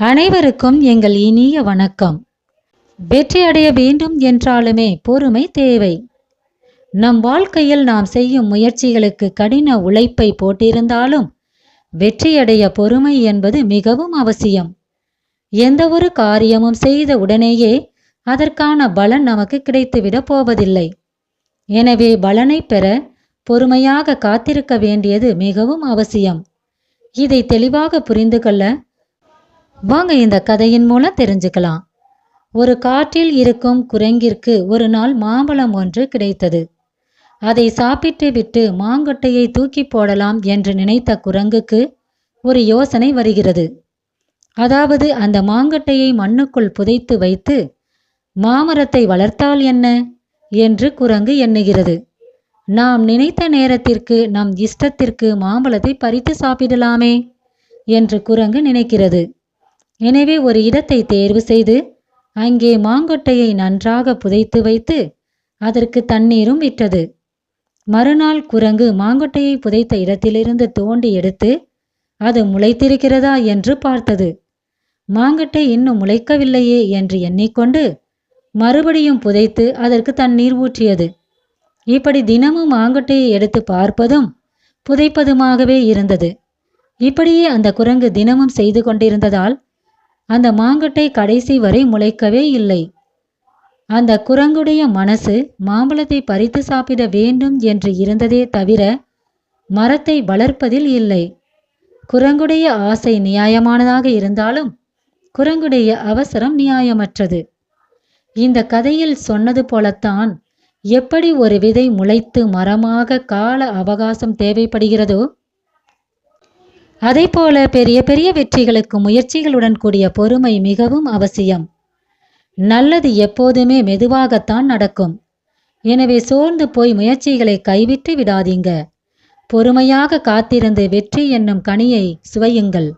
அனைவருக்கும் எங்கள் இனிய வணக்கம். வெற்றி அடைய வேண்டும் என்றாலுமே பொறுமை தேவை. நம் வாழ்க்கையில் நாம் செய்யும் முயற்சிகளுக்கு கடின உழைப்பை போட்டிருந்தாலும் வெற்றியடைய பொறுமை என்பது மிகவும் அவசியம். எந்த ஒரு காரியமும் செய்த உடனேயே அதற்கான பலன் நமக்கு கிடைத்துவிடப் போவதில்லை. எனவே பலனை பெற பொறுமையாக காத்திருக்க வேண்டியது மிகவும் அவசியம். இதை தெளிவாக புரிந்து கொள்ள வாங்க இந்த கதையின் மூலம் தெரிஞ்சுக்கலாம். ஒரு காட்டில் இருக்கும் குரங்கிற்கு ஒரு நாள் மாம்பழம் ஒன்று கிடைத்தது. அதை சாப்பிட்டு விட்டு மாங்கொட்டையை தூக்கி போடலாம் என்று நினைத்த குரங்குக்கு ஒரு யோசனை வருகிறது. அதாவது அந்த மாங்கொட்டையை மண்ணுக்குள் புதைத்து வைத்து மாமரத்தை வளர்த்தால் என்ன? என்று குரங்கு எண்ணுகிறது. நாம் நினைத்த நேரத்திற்கு நம் இஷ்டத்திற்கு மாம்பழத்தை பறித்து சாப்பிடலாமே? என்று குரங்கு நினைக்கிறது. எனவே ஒரு இடத்தை தேர்வு செய்து அங்கே மாங்கொட்டையை நன்றாக புதைத்து வைத்து அதற்கு தண்ணீரும் விட்டது மறுநாள் குரங்கு மாங்கொட்டையை புதைத்த இடத்திலிருந்து தோண்டி எடுத்து அது முளைத்திருக்கிறதா என்று பார்த்தது. மாங்கொட்டை இன்னும் முளைக்கவில்லையே என்று எண்ணிக்கொண்டு மறுபடியும் புதைத்து அதற்கு தண்ணீர் ஊற்றியது. இப்படி தினமும் மாங்கொட்டையை எடுத்து பார்ப்பதும் புதைப்பதுமாகவே இருந்தது. இப்படியே அந்த குரங்கு தினமும் செய்து கொண்டிருந்ததால் அந்த மாங்கட்டை கடைசி வரை முளைக்கவே இல்லை. அந்த குரங்குடைய மனசு மாம்பழத்தை பறித்து சாப்பிட வேண்டும் என்று இருந்ததே தவிர மரத்தை வளர்ப்பதில் இல்லை. குரங்குடைய ஆசை நியாயமானதாக இருந்தாலும் குரங்குடைய அவசரம் நியாயமற்றது. இந்த கதையில் சொன்னது போலத்தான் எப்படி ஒரு விதை முளைத்து மரமாக கால அவகாசம் தேவைப்படுகிறதோ போல பெரிய பெரிய வெற்றிகளுக்கு முயற்சிகளுடன் கூடிய பொறுமை மிகவும் அவசியம். நல்லது எப்போதுமே மெதுவாகத்தான் நடக்கும். எனவே சோர்ந்து போய் முயற்சிகளை கைவிட்டு விடாதீங்க. பொறுமையாக காத்திருந்து வெற்றி என்னும் கனியை சுவையுங்கள்.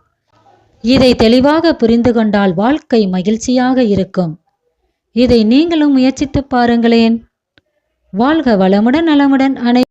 இதை தெளிவாக புரிந்து கொண்டால் வாழ்க்கை மகிழ்ச்சியாக இருக்கும். இதை நீங்களும் முயற்சித்து பாருங்களேன். வாழ்க வளமுடன் நலமுடன் அனை